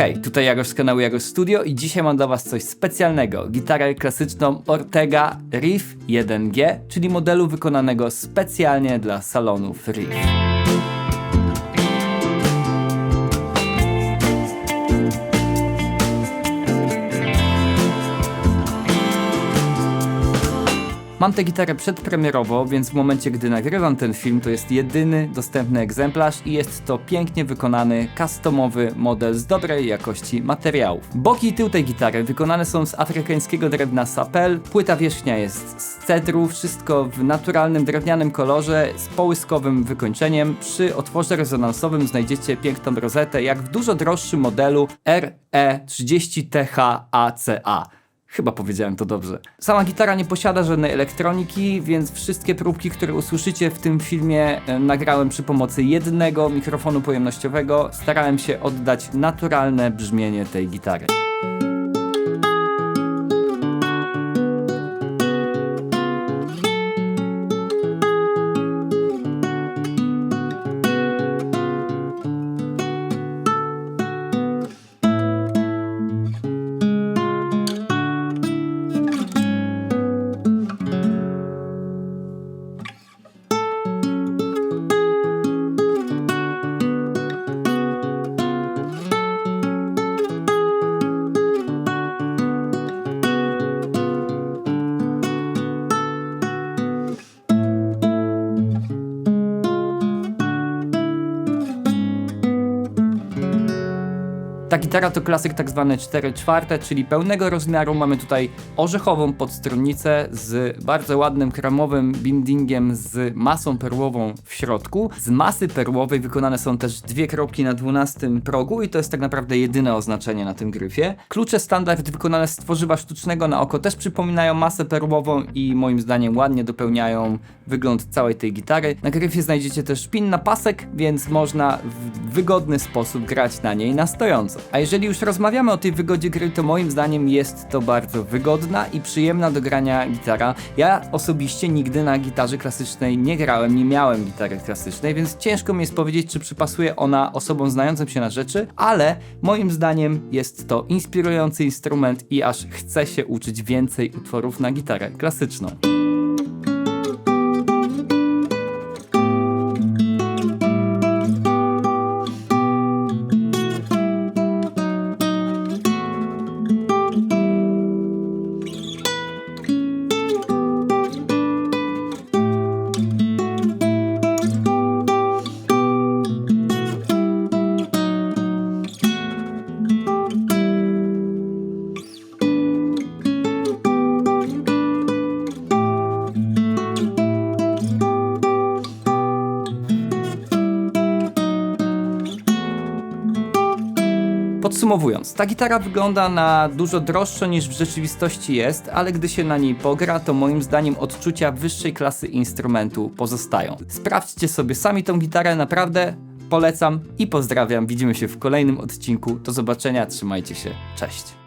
Hej, tutaj Jarosz z kanału Jarosz Studio i dzisiaj mam dla was coś specjalnego. Gitarę klasyczną Ortega Riff 1G, czyli modelu wykonanego specjalnie dla salonów Riff. Mam tę gitarę przedpremierowo, więc w momencie, gdy nagrywam ten film, to jest jedyny dostępny egzemplarz i jest to pięknie wykonany, customowy model z dobrej jakości materiałów. Boki i tył tej gitary wykonane są z afrykańskiego drewna sapel, płyta wierzchnia jest z cedru, wszystko w naturalnym drewnianym kolorze z połyskowym wykończeniem. Przy otworze rezonansowym znajdziecie piękną rozetę, jak w dużo droższym modelu E RE30TH ACA. Chyba powiedziałem to dobrze. Sama gitara nie posiada żadnej elektroniki, więc wszystkie próbki, które usłyszycie w tym filmie, e, nagrałem przy pomocy jednego mikrofonu pojemnościowego. Starałem się oddać naturalne brzmienie tej gitary. Ta gitara to klasyk tak zwany 4 czwarte, czyli pełnego rozmiaru. Mamy tutaj orzechową podstronnicę z bardzo ładnym kremowym bindingiem z masą perłową w środku. Z masy perłowej wykonane są też dwie kropki na 12 progu i to jest tak naprawdę jedyne oznaczenie na tym gryfie. Klucze standard wykonane z tworzywa sztucznego na oko też przypominają masę perłową i moim zdaniem ładnie dopełniają wygląd całej tej gitary. Na gryfie znajdziecie też pin na pasek, więc można w wygodny sposób grać na niej na stojąco. A jeżeli już rozmawiamy o tej wygodzie gry, to moim zdaniem jest to bardzo wygodna i przyjemna do grania gitara. Ja osobiście nigdy na gitarze klasycznej nie grałem, nie miałem gitary klasycznej, więc ciężko mi jest powiedzieć, czy przypasuje ona osobom znającym się na rzeczy, ale moim zdaniem jest to inspirujący instrument i aż chce się uczyć więcej utworów na gitarę klasyczną. Podsumowując, ta gitara wygląda na dużo droższo niż w rzeczywistości jest, ale gdy się na niej pogra, to moim zdaniem odczucia wyższej klasy instrumentu pozostają. Sprawdźcie sobie sami tą gitarę, naprawdę polecam i pozdrawiam. Widzimy się w kolejnym odcinku. Do zobaczenia, trzymajcie się, cześć.